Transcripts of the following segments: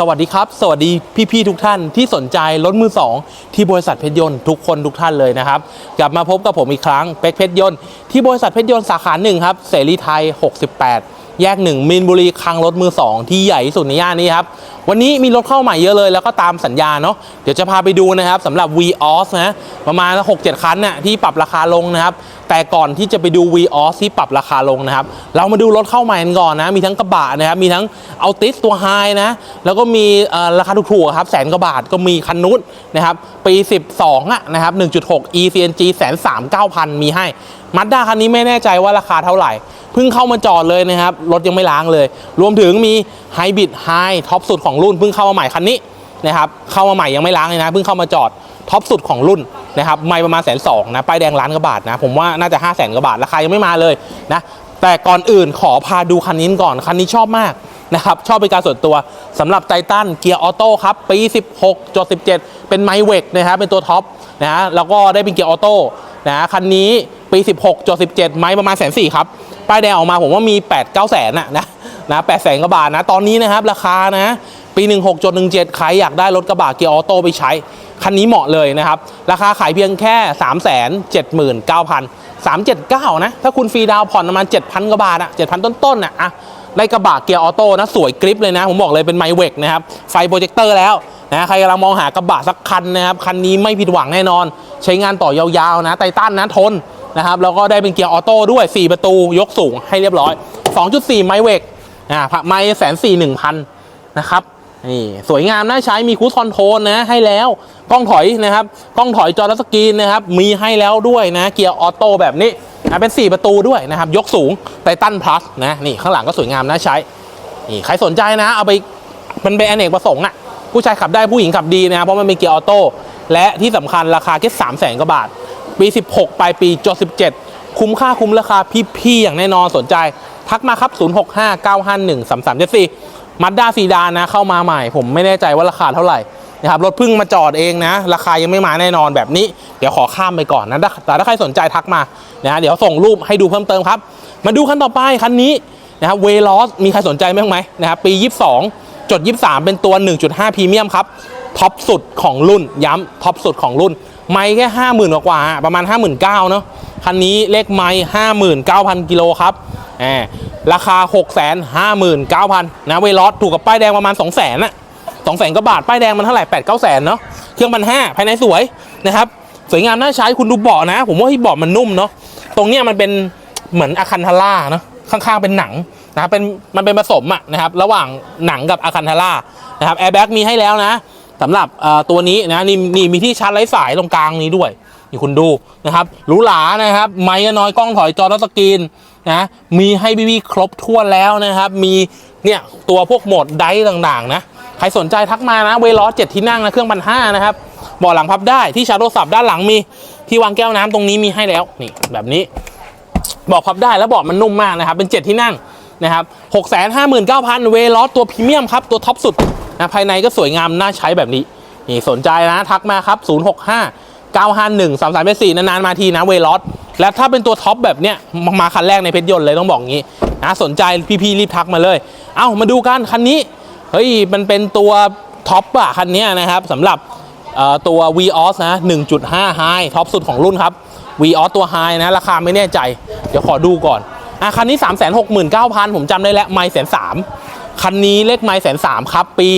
สวัสดีครับ สวัสดีพี่ๆทุกท่านที่สนใจรถมือสองที่บริษัทเพชรยนต์ทุกคนทุกท่านเลยนะครับ กลับมาพบกับผมอีกครั้งเป็กเพชรยนต์ที่บริษัทเพชรยนต์สาขาหนึ่งครับเสรีไทย 68 แยกหนึ่งมินบุรีคลังรถมือสองที่ใหญ่ที่สุดในย่านนี้ครับวันนี้มีรถเข้าใหม่เยอะเลยแล้วก็ตามสัญญาเนาะเดี๋ยวจะพาไปดูนะครับสำหรับ v ีออสนะประมาณ 6-7 คันน่ะที่ปรับราคาลงนะครับ แต่ก่อนที่จะไปดู v ีออสที่ปรับราคาลงนะครับ เรามาดูรถเข้าใหม่กันก่อนนะ มีทั้งกระบะนะครับ มีทั้งเอาติสตัวไฮนะ แล้วก็มีราคาถูกๆครับแสนกว่าบาทก็มีคันนู้นนะครับปี 12อะนะครับ 1.6 ECNG แสนสามเก้าพันมีให้ มัดด้าคันนี้ไม่แน่ใจว่าราคาเท่าไหร่ เพิ่งเข้ามาจอดเลยนะครับ รถยังไม่ล้างเลย รวมถึงมีไฮบริดไฮท็อปสุดของรุ่นเพิ่งเข้ามาใหม่คันนี้นะครับเข้ามาใหม่ยังไม่ล้างเลยนะเพิ่งเข้ามาจอดท็อปสุดของรุ่นนะครับไม่ประมาณแสนสองนะป้ายแดงล้านกว่าบาทนะ ผมว่าน่าจะ5 0 0แสนกว่าบาทราคายังไม่มาเลยนะแต่ก่อนอื่นขอพาดูคันนี้ก่อน คันนี้ชอบมากนะครับชอบเป็นการส่วนตัวสำหรับไททันเกียร์ออโต้ครับ ปี 16จด17 เป็นไมเวกนะครับเป็นตัวท็อปนะฮะแล้วก็ได้เป็นเกียร์ออโต้นะคันนี้ ปี 16จด17 ไม้ประมาณแสนสี่ครับ ป้ายแดงออกมาผมว่ามี 8 9แสนนะนะนะ8แสนกว่าบาทนะ ตอนนี้นะครับ ราคานะ ปี 16จด17 ใครอยากได้รถกระบะเกียร์ออโต้ไปใช้ คันนี้เหมาะเลยนะครับ ราคาขายเพียงแค่ 3 7 9 0 0 379 นะ ถ้าคุณฟรีดาวผ่อนประมาณ 7,000 กว่าบาทอะ7,000 ต้นๆน่ะอะได้กระบะเกียร์ออโต้นะ สวยกริปเลยนะ ผมบอกเลยเป็นไมเวกนะครับ ไฟโปรเจคเตอร์แล้วนะใครกำลังมองหากระบะสักคันนะครับ คันนี้ไม่ผิดหวังแน่นอน ใช้งานต่อยาวๆนะไททันนะทน นะครับแล้วก็ได้เป็นเกียร์ออโต้ด้วย 4 ประตูยกสูงให้เรียบร้อย 2.4 ไมเวกอ่าไม้แสนสี่หนึ่งพันนะครับนี่สวยงามน่าใช้มีคูสคอนโทรลนะให้แล้วกล้องถอยนะครับกล้องถอยจอทัสกรีนนะครับมีให้แล้วด้วยนะเกียร์ออโต้แบบนี้นะเป็น 4 ประตูด้วยนะครับ ยกสูงไททันพลัสนะนี่ข้างหลังก็สวยงามน่าใช้นี่ใครสนใจนะ เอาไปมันเป็นอเนกประสงค์อะผู้ชายขับได้ผู้หญิงขับดีนะเพราะมันเป็นเกียร์ออโต้และที่สำคัญราคาแค่สามแสนกว่าบาท ปี 16 ปลายปีจด17 คุ้มค่าคุ้มราคาพี่ๆอย่างแน่นอนสนใจ ทักมาครับ 0659513374มัดด้าซีดานนะเข้ามาใหม่ ผมไม่แน่ใจว่าราคาเท่าไหร่นะครับรถพิ่งมาจอดเองนะ ราคายังไม่มาแน่นอนแบบนี้ เดี๋ยวขอข้ามไปก่อนนะแต่ถ้าใครสนใจทักมานะเดี๋ยวส่งรูปให้ดูเพิ่มเติมครับ มาดูคันต่อไปคันนี้นะครับเวลอสมีใครสนใจบ้างไหมนะครับปี 22จด23 เป็นตัว 1.5พรีเมียมครับท็อปสุดของรุ่นย้ำท็อปสุดของรุ่น ไม่แค่ห้าหมื่นกว่าประมาณ5 9 0 0 0เก้าเนาะคันนี้เลขไม้ห้าหมื่นเก้าพันกิโลครับแหมราคา6 5 9 0 0 0นเก้าพันนะเวลอสถูกกับป้ายแดงประมาณ2 0 0 0 0นอะ2 0 0 0 0ก็บาทป้ายแดงมันเท่าไหร่8 9 0 0 0เนาะเครื่องพันห้าภายในสวยนะครับสวยงามน่าใช้คุณดูเบาะนะ ผมว่าที่เบาะมันนุ่มเนาะตรงเนี้ยมันเป็นเหมือนอาคันทาร่าเนาะข้างๆเป็นหนังนะครับเป็นมันเป็นผสมอะนะครับระหว่างหนังกับอาคันทาร่านะครับแอร์แบ็กมีให้แล้วนะ สำหรับตัวนี้นะนี่นี่มีที่ชาร์จไร้สายตรงกลางนี้ด้วยนี่คุณดูนะครับหรูหรานะครับ ไม้น้อยกล้องถอยจอทัชสกรีนนะมีให้บีบีครบถ้วแล้วนะครับ มีเนี่ยตัวพวกโหมดไดต่างๆนะใครสนใจทักมานะ เวลอเจ็ดที่นั่งนะเครื่องพันห้านะครับเบาะหลังพับได้ที่ชาร์จโทรศัพท์ด้านหลังมีที่วางแก้วน้ำตรงนี้มีให้แล้วนี่แบบนี้เบอกพับได้แล้วเบอกมันนุ่มมากนะครับ เป็น7ที่นั่งนะครับ6 5 9 0 0 0เก้าพันเวลอตัวพรีเมียมครับตัวท็อปสุด นะภายในก็สวยงามน่าใช้แบบนี้ นี่สนใจนะทักมาครับ 065 951 3384นานๆมาทีนะเวลอสและถ้าเป็นตัวท็อปแบบเนี้ยมามาคันแรกในเพชรยนต์เลยต้องบอกงี้นะสนใจพี่ๆรีบทักมาเลย เอ้ามาดูกันคันนี้เฮ้ยมันเป็นตัวท็อปอะคันนี้นะครับสำหรับตัว v ีออสนะ 1.5 High ท็อปสุดของรุ่นครับ v ีออสตัว High นะ ราคาไม่แน่ใจ เดี๋ยวขอดูก่อนอะคันนี้ 369,000 ผมจำได้แล้ว ไม่แสนสาม คันนี้เลขไม่แสนสามครับ ปี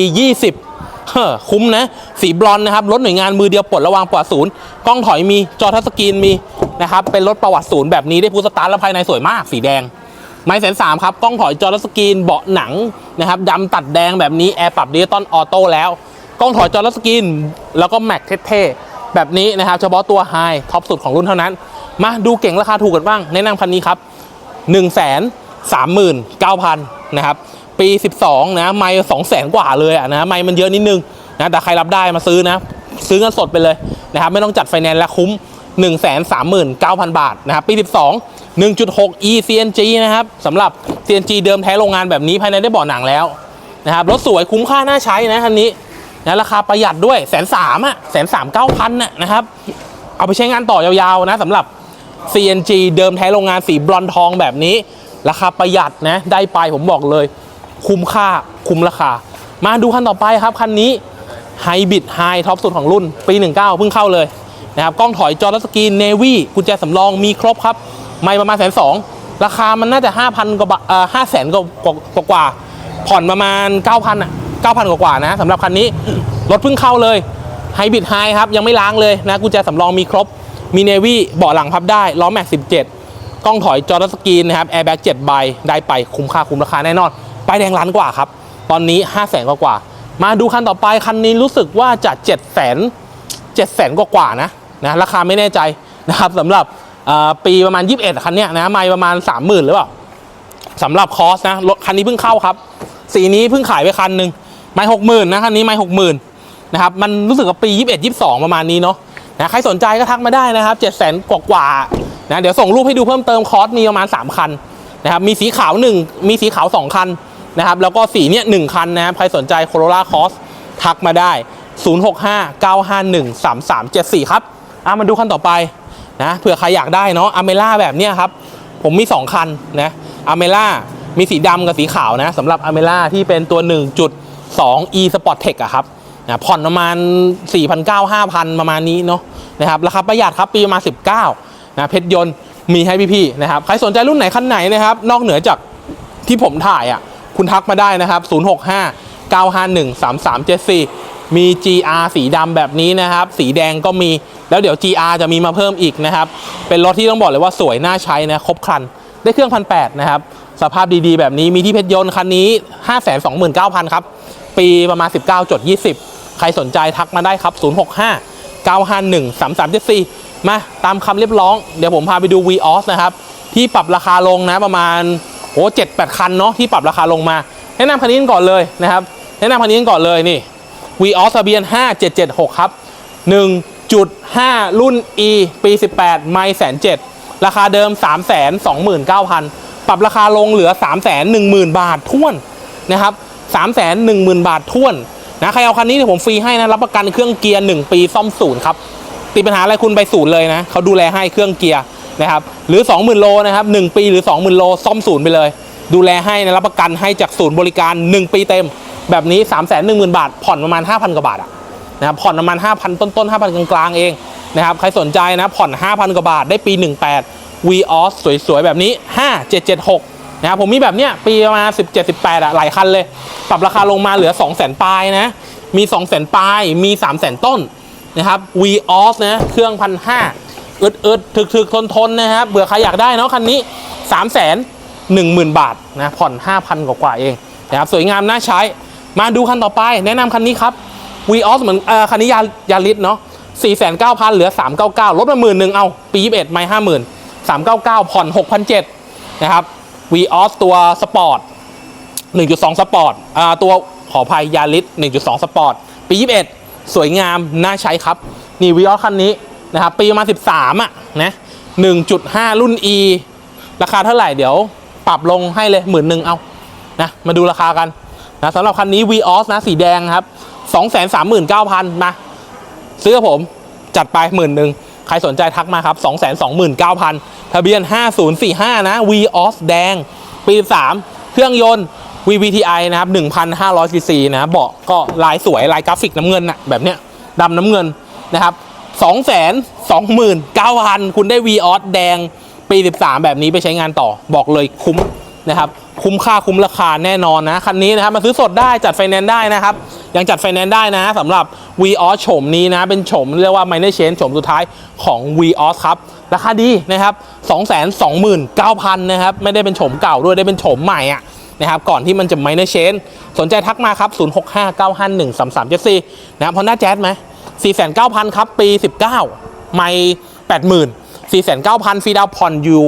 20เฮ้อคุ้มนะ สีบลอนนะครับ รถหน่วยงานมือเดียวปลดระวางปลอดศูนย์กล้องถอยมีจอทัชสกรีนมีนะครับ เป็นรถประวัติศูนย์แบบนี้ได้พูสตาร์ทแล้วภายในสวยมากสีแดงไม้แสนสามครับ กล้องถอยจอทัชสกรีนเบาะหนังนะครับดำตัดแดงแบบนี้แอร์ปรับดิจิตอลออโต้แล้วกล้องถอยจอทัชสกรีนแล้วก็แม็กเท่ๆแบบนี้นะครับเฉพาะตัวไฮท็อปสุดของรุ่นเท่านั้น มาดูเก่งราคาถูกกันบ้างแนะนำคันนี้ครับ1 3 9 0 0 0นะครับ ปี 12 นะไม่2 0 0 0 0กว่าเลยอะนะไม่มันเยอะนิดนึงนะแต่ใครรับได้มาซื้อนะ ซื้อเงินสดไปเลยนะครับไม่ต้องจัดไฟแนนซ์และคุ้ม 1 3 9 0 0 0 บาทนะครับปี 12 1.6 e CNG นะครับสำหรับ CNG เดิมแท้โรงงานแบบนี้ภายในได้บ่อหนังแล้วนะครับรถสวยคุ้มค่าน่าใช้นะคันนี้นะราคาประหยัดด้วยแสนสามอะแสนสามเก้าพันน่ะนะครับ เอาไปใช้งานต่อยาวๆนะสำหรับ CNG เดิมแท้โรงงานสีบรอนทองแบบนี้ ราคาประหยัดนะได้ไปผมบอกเลย คุ้มค่าคุ้มราคา มาดูคันต่อไปครับคันนี้ไฮบิดไฮท็อปสุดของรุ่น ปี 19 เพิ่งเข้าเลยนะครับกล้องถอยจอร์สกรีนเนวี่กุญแจสำรองมีครบครับ ไม่ประมาณแสนสองราคามันน่าจะ 5,000กว่าเอ่อห้าแสนกว่ากว่ากว่า ผ่อนประมาณ 9,000อะ9,000 กว่ากว่านะสำหรับคันนี้ รถเพิ่งเข้าเลยไฮบิดไฮครับ ยังไม่ล้างเลยนะกุญแจสำรองมีครบ มีเนวี่เบาะหลังพับได้ ล้อแม็ก 17 กล้องถอยจอร์สกรีนนะครับแอร์แบ็ก7ใบได้ไปคุ้มค่าคุ้มราคาแน่นอน ป้ายแดงล้านกว่าครับ ตอนนี้5 0 0แสนกว่า มาดูคันต่อไปคันนี้รู้สึกว่าจะ7 0 0 0 0 7แสนกว่านะนะราคาไม่แน่ใจนะครับสำหรับปีประมาณ 21 คันเนี้ยนะไม่ประมาณ 30,000หรือเปล่าสำหรับคอสนะรถคันนี้เพิ่งเข้าครับ สีนี้เพิ่งขายไปคันหนึ่งไม่หกหมื่นนะคันนี้ไม่หกหมื่นนะครับมันรู้สึกว่าปี 21 22 ประมาณนี้เนาะนะใครสนใจก็ทักมาได้นะครับ7 0 0 0 0 0กว่านะเดี๋ยวส่งรูปให้ดูเพิ่มเติมคอสมีประมาณ 3 คันนะครับมีสีขาว 1 มีสีขาว 2 คัน นะครับ แล้วก็สีเนี้ยหนึ่งคันนะครับ ใครสนใจโคโรล่าคอสทักมาได้ 0659513374 ครับอะมาดูคันต่อไปนะเผื่อใครอยากได้เนาะอเมล่าแบบเนี้ยครับ ผมมี 2 คันนะอเมล่ามีสีดำกับสีขาวนะสำหรับอเมล่าที่เป็นตัว 1.2 e Sport Tech อะครับนะผ่อนประมาณ 4,900 5,000 ประมาณนี้เนาะนะครับราคาประหยัดครับปีประมาณ 19นะเพชรยนต์มีให้พี่ๆนะครับ ใครสนใจรุ่นไหนคันไหนนะครับ นอกเหนือจากที่ผมถ่ายอะ คุณทักมาได้นะครับ 065 951 3374 มี GR สีดำแบบนี้นะครับ สีแดงก็มี แล้วเดี๋ยว GR จะมีมาเพิ่มอีกนะครับ เป็นรถที่ต้องบอกเลยว่าสวยน่าใช้นะครบครัน ได้เครื่องพันแนะครับ สภาพดีๆ แบบนี้มีที่เพชรยนต์คันนี้ 529,000 ครับ ปีประมาณ 19จด20 ใครสนใจทักมาได้ครับ 065 951 3374 มาตามคำเรียบร้อง เดี๋ยวผมพาไปดู v ีออสนะครับ ที่ปรับราคาลงนะประมาณโอ้เจ็ด แปดคันเนาะที่ปรับราคาลงมา แนะนำคันนี้กันก่อนเลยนะครับ แนะนำคันนี้กันก่อนเลยนี่ v ีออสทะเบียน5776 ครับ 1.5 รุ่น E ปี 18 ไม่แสนเจ็ดราคาเดิม 3 2 9 0 0 0 ปรับราคาลงเหลือ 3 1 0 0 0 0 บาทท้วนนะครับ 3 1 0 0 0 0 บาทท้วนนะใครเอาคันนี้เนี่ยผมฟรีให้นะ รับประกันเครื่องเกียร์ 1 ปีซ่อมศูนย์ครับ ติดปัญหาอะไรคุณไปศูนย์เลยนะเขาดูแลให้เครื่องเกียร์นะครับ หรือ 20,000 โลนะครับ 1 ปีหรือ 20,000 โลซ่อมศูนย์ไปเลย ดูแลให้นะรับประกันให้จากศูนย์บริการ 1 ปีเต็ม แบบนี้ 3 1 0 0 0 0 บาท ผ่อนประมาณ 5,000 กว่าบาทอะนะครับผ่อนประมาณ 5,000 ต้นๆ5,000 กลางๆเองนะครับใครสนใจนะผ่อน 5,000 กว่าบาทได้ปี 18 v o s สวยๆ แบบนี้ 5776นะครับผมมีแบบเนี้ยปีประมาณ17 18อะหลายคันเลย ปรับราคาลงมาเหลือ 200,000ปลายนะ มี 200,000ปลายมี 300,000 ต้นนะครับ v o s นะเครื่องพันห้าอึดๆถึกๆทนๆนะครับเบื่อใครอยากได้เนาะคันนี้ 3 0 0 0 0 10,000 บาทนะผ่อน 5,000 กว่าๆเองนะครับสวยงามน่าใช้ มาดูคันต่อไป แนะนำคันนี้ครับวีออสเหมือนเออคันนี้ยายาลิสเนาะ4 9 0 0 0 เหลือ 399ลดมาหมื่นหนึ่งเอา ปี21ไม่ห้าหมื่น399 ผ่อน 6,700นะครับวีออสตัวสปอร์ต1.2 สปอร์ตอ่าตัวขออภัยยาลิส1.2 สปอร์ต ปี 21 สวยงาม น่าใช้ครับ นี่วีออสคันนี้นะครับ ปีประมาณ 13 อะนะ1.5 รุ่น E ราคาเท่าไหร่เดี๋ยว ปรับลงให้เลยหมื่นหนึ่งเอานะมาดูราคากันนะสำหรับคันนี้ v ีออสนะสีแดงครับ239,000มาซื้อกับผมจัดไปหมื่นหนึ่งใครสนใจทักมาครับ229,000ทะเบียน5045นะ v ีออสแดง ปี3เครื่องยนต์ VVTi นะครับ1,500ซีซีนะเบาะก็ลายสวยลายกราฟิกน้ำเงินนะแบบเนี้ยดำน้ำเงินนะครับ229,000 คุณได้ v ีออสแดง ปี 13 แบบนี้ไปใช้งานต่อบอกเลยคุ้มนะครับคุ้มค่าคุ้มราคาแน่นอนนะ คันนี้นะครับมาซื้อสดได้จัดไฟแนนซ์ได้นะครับ ยังจัดไฟแนนซ์ได้นะสำหรับ v ีออสโฉมนี้นะ เป็นโฉมเรียกว่า minor change โฉมสุดท้ายของ v ีออสครับ ราคาดีนะครับ 229,000 นะครับ ไม่ได้เป็นโฉมเก่าด้วยได้เป็นโฉมใหม่อะนะครับก่อนที่มันจะ minor change สนใจทักมาครับ 0659513374นะครับพอหน้าแจ๊ดไหม49,000 ครับ ปี 19 ไม่ 80,000 49,000ฟรีดาวผ่อนอยู่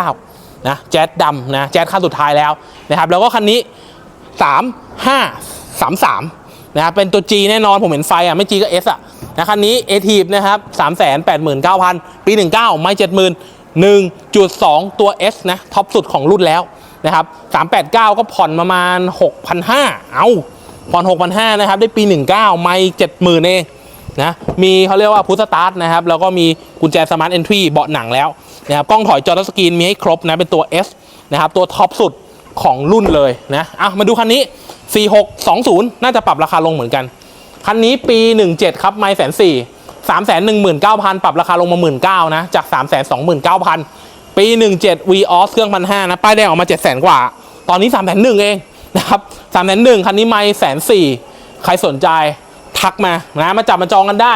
6,900นะแจ๊ดดำนะแจ๊ดขั้นสุดท้ายแล้วนะครับแล้วก็คันนี้ 3 5 3 3นะครับเป็นตัว G แน่นอนผมเห็นไฟอะไม่ G ก็ S อะนะคันนี้ a t ทีนะครับ3 8 9 0 0 0 ปี 19 ไม่70,000 1.2 ตัว S นะท็อปสุดของรุ่นแล้วนะครับ389 ก็ผ่อนประมาณ 6,500 เอาผ่อน 6,500 นะครับ ได้ปี 19 ไม่ 70,000 เอง นะมีเขาเรียกว่าพุทสตาร์ทนะครับแล้วก็มีกุญแจสมาร์ทเอนทรีเบาะหนังแล้วนะครับกล้องถอยจอทัสกรีนมีให้ครบนะเป็นตัว S นะครับตัวท็อปสุดของรุ่นเลยนะอะมาดูคันนี้ 4620 น่าจะปรับราคาลงเหมือนกัน คันนี้ปี 17 ครับไม่แสนสี่สามแสนหนึ่งหมื่นเก้าพันปรับราคาลงมาหมื่นเก้านะ จากสามแสนสองหมื่นเก้าพันปี 17 v o s เครื่องพันห้านะ ป้ายแดงออกมาเจ็ดแสนกว่า ตอนนี้สามแสนหนึ่งเองนะครับสามแสนหนึ่งคันนี้ไม่แสนสี่ใครสนใจ ทักมานะมาจับมาจองกันได้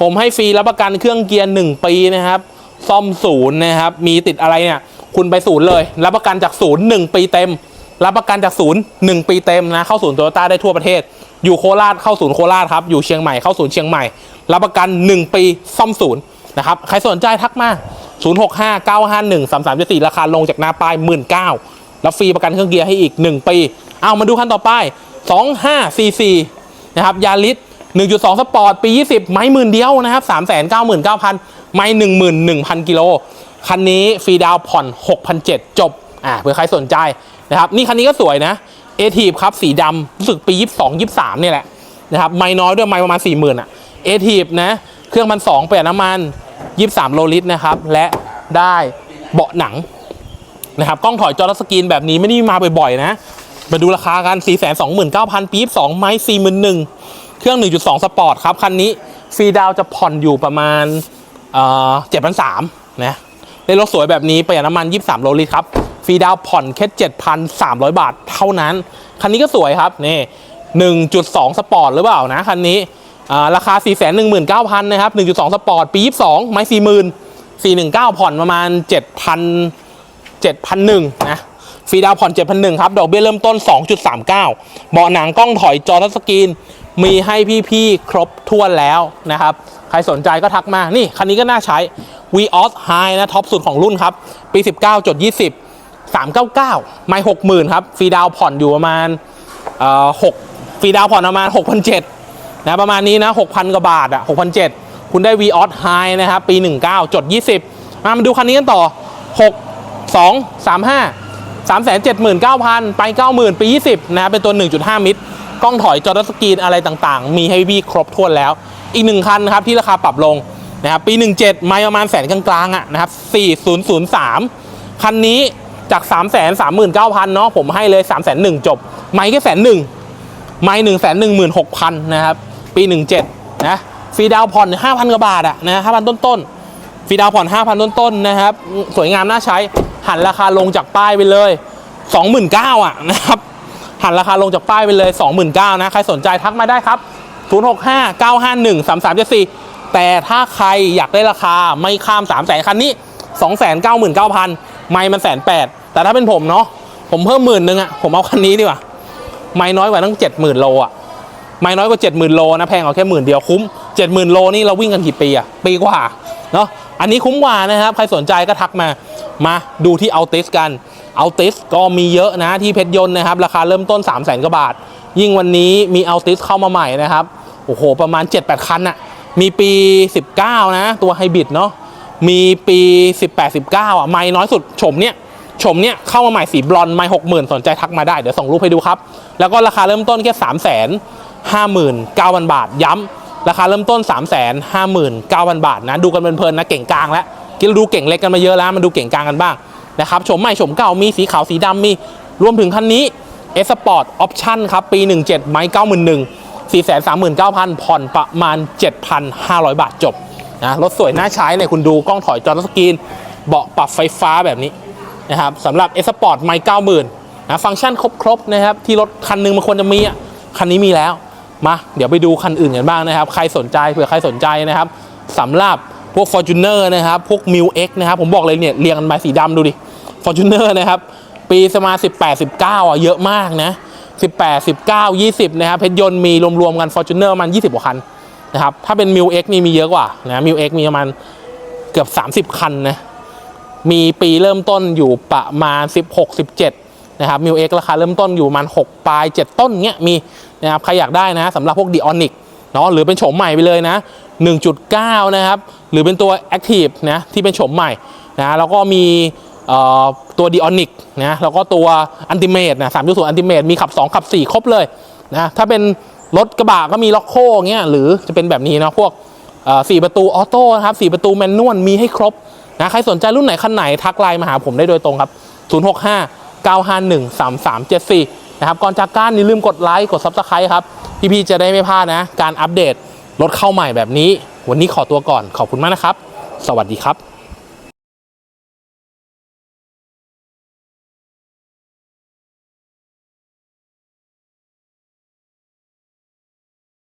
ผมให้ฟรีรับประกันเครื่องเกียร์1ปีนะครับ ซ่อมศูนย์นะครับมีติดอะไรเนี่ยคุณไปศูนย์เลย รับประกันจากศูนย์หนึ่งปีเต็ม รับประกันจากศูนย์หนึ่งปีเต็มนะเข้าศูนย์โตโยต้าได้ทั่วประเทศ อยู่โคราชเข้าศูนย์โคราชครับอยู่เชียงใหม่เข้าศูนย์เชียงใหม่ รับประกัน 1 ปีซ่อมศูนย์นะครับใครสนใจทักมา 0 6 5 9 5 1 3 3 4ราคาลงจากหน้าป้าย 1 9 0 0 0แล้วฟรีประกันเครื่องเกียร์ให้อีก 1 ปี เอามาดูคันต่อไป 2544นะครับยาริส 1.2 สปอร์ตปี 20 ไม้หมื่นเดียวนะครับ399,000 ไม้11,000 กิโล คันนี้ฟรีดาวผ่อน 6,700 จบ อ่าเผื่อใครสนใจนะครับ นี่คันนี้ก็สวยนะเอทีฟครับ สีดำรู้สึกปี 22 23เนี่ยแหละนะครับ ไม่น้อยด้วยไม่ประมาณ 40,000อะเอทีฟนะ เครื่องพันสองประหยัดน้ำมัน 23 โลลิตรนะครับ และได้เบาะหนังนะครับ กล้องถอยจอรัสกรีนแบบนี้ไม่ได้มาบ่อยๆนะ มาดูราคากัน 4 2 9 0 0 0 ปี๊บ2ไม้ 41,000 เครื่อง 1.2 สปอร์ตครับ คันนี้ฟรีดาวจะผ่อนอยู่ประมาณเอ่อ7,300นะเป็นรถสวยแบบนี้ประหยัดน้ำมัน 23 โลลิตรครับฟรีดาวผ่อนแค่ 7,300 บาทเท่านั้น คันนี้ก็สวยครับนี่1.2 สปอร์ตหรือเปล่านะ คันนี้ราคา 419,000 นะครับ 1.2 สปอร์ตปี 22 ไม้ 40,000 419 ผ่อนประมาณ 7,000 7,001นะ ฟรีดาวน์ผ่อน7,001ครับ ดอกเบี้ยเริ่มต้น 2.39 เบาะหนังกล้องถอยจอทัชสกรีน มีให้พี่ๆ ครบถ้วนแล้วนะครับ ใครสนใจก็ทักมา นี่ คันนี้ก็น่าใช้ v o s High นะ ท็อปสุดของรุ่นครับ ปี 19.20 399 ไม่ 60,000 ครับ ฟรีดาวผ่อนอยู่ประมาณเอ่อ6ฟรีดาวผ่อนประมาณ 6,700นะประมาณนี้นะ 6,000 กว่าบาทอะ6,700 คุณได้ v o s High นะครับ ปี 19.20 มามาดูคันนี้กันต่อ 6 2 3 5 3 7 9 0 0 0 ไป 90,000 ปี 20 นะครับเป็นตัว 1.5 มิตร กล้องถอยจอร์สกรีนอะไรต่างๆ มีให้พี่ครบถ้วนแล้ว อีกหนึ่งคันนะครับที่ราคาปรับลงนะครับปี 17 ไม่ประมาณแสนกลางๆอะนะครับ4003 คันนี้จาก 3 3 9 0 0 0เนาะผมให้เลย 3 1 0 0 0จบ ไม่แค่แสนหนึ่งไม่หนึ่งแสนหนึ่งหมื่นหกพันนะครับปีหนึ่งเจ็ดนะฟรีดาวผ่อนห้าพันกว่าบาทอะนะห้าพันต้นๆฟรีดาวผ่อนห้าพันต้นๆนะครับสวยงามน่าใช้ หันราคาลงจากป้ายไปเลยสองหมื่นเก้าอะนะครับ หันราคาลงจากป้ายไปเลยสองหมื่นเก้านะ ใครสนใจทักมาได้ครับศูนย์หกห้าเก้าห้าหนึ่งสามสามเจ็ดสี่แต่ถ้าใครอยากได้ราคาไม่ข้ามสามแสนคันนี้สองแสนเก้าหมื่นเก้าพันไม่มันแสนแปดแต่ถ้าเป็นผมเนาะผมเพิ่มหมื่นหนึ่งอะผมเอาคันนี้ดีกว่าไม่น้อยกว่าตั้งเจ็ดหมื่นโลอะไม่น้อยกว่าเจ็ดหมื่นโลนะแพงกว่าแค่หมื่นเดียวคุ้มเจ็ดหมื่นโลนี่เราวิ่งกันกี่ปีอะปีกว่าเนาะอันนี้คุ้มกว่านะครับ ใครสนใจก็ทักมา มาดูที่เอาติสกันเอาติสก็มีเยอะนะที่เพชรยนต์นะครับ ราคาเริ่มต้น 3 0 0แสนกว่าบาท ยิ่งวันนี้มีเอาติสเข้ามาใหม่นะครับ โอ้โห ประมาณ 7-8 คันอะมีปี 19 นะ ตัวไฮบริดเนาะมีปี 18-19 อะ ไม่น้อยสุดชมเนี่ยชมเนี่ยเข้ามาใหม่สีบลอนไม่หกหมื่นสนใจทักมาได้ เดี๋ยวส่งรูปให้ดูครับ แล้วก็ราคาเริ่มต้นแค่สามแสนห้าหมื่นเก้าพันบาท ย้ำราคาเริ่มต้น3ามแสนห้าหมื่นเก้าพันบาทนะ ดูกันเพลินๆนะ เก่งกลางแล้ว กินเราดูเก่งเล็กกันมาเยอะแล้วมาดูเก่งกลางกันบ้างนะครับชมใหม่ชมเก่ามีสีขาวสีดำมีรวมถึงคันนี้ S Sport Option ครับปี 17ไม้91,000 439,000 ผ่อนประมาณ 7,500 บาทจบนะรถสวยน่าใช้เลยคุณดูกล้องถอยจอสกรีนเบาะปรับไฟฟ้าแบบนี้นะครับสำหรับ S Sport ไม้90,000นะฟังก์ชันครบๆนะครับที่รถคันหนึงมันควรจะมีอะคันนี้มีแล้วมาเดี๋ยวไปดูคันอื่นกันบ้างนะครับ ใครสนใจเผื่อใครสนใจนะครับสำหรับ พวก Fortuner นะครับ พวก m i l X นะครับ ผมบอกเลยเนี่ยเรียงกันมาสีดำดูดิ Fortuner นะครับ ปีสมา 18 19 อะ เยอะมากนะ 18 19 20 นะครับ เพชรยนต์มีรวมๆกัน Fortuner มัน 20 กว่าคันนะครับ ถ้าเป็น m i l X นี่มีเยอะกว่านะ m i l X มีประมาณเกือบ 30 คันนะ มีปีเริ่มต้นอยู่ประมาณ 16 17 นะครับมิวเอ็กราคาเริ่มต้นอยู่ประมาณ 6 ปลาย 7 ต้นเงี้ยมีนะครับ ใครอยากได้นะสำหรับพวกดีออนิก เนาะหรือเป็นโฉมใหม่ไปเลยนะ 1.9 นะครับ หรือเป็นตัว Active นะที่เป็นโฉมใหม่นะแล้วก็มีตัวดีออนิกนะแล้วก็ตัวอันติเมตนะ3.0อันติเมตมีขับ 2 ขับ 4 ครบเลยนะถ้าเป็นรถกระบะก็มีล็อกโค้เงี้ยหรือจะเป็นแบบนี้นะพวกสี่ประตูออโต้ครับสี่ประตูแมนนวลมีให้ครบนะใครสนใจรุ่นไหนคันไหนทักไลน์มาหาผมได้โดยตรงครับ 0 6 5 9513374 นะครับก่อนจากการอย่าลืมกดไลค์กด Subscribe ครับ พี่ๆจะได้ไม่พลาดนะ การอัปเดตรถเข้าใหม่แบบนี้ วันนี้ขอตัวก่อนขอบคุณมากนะครับ สวัสดีครับ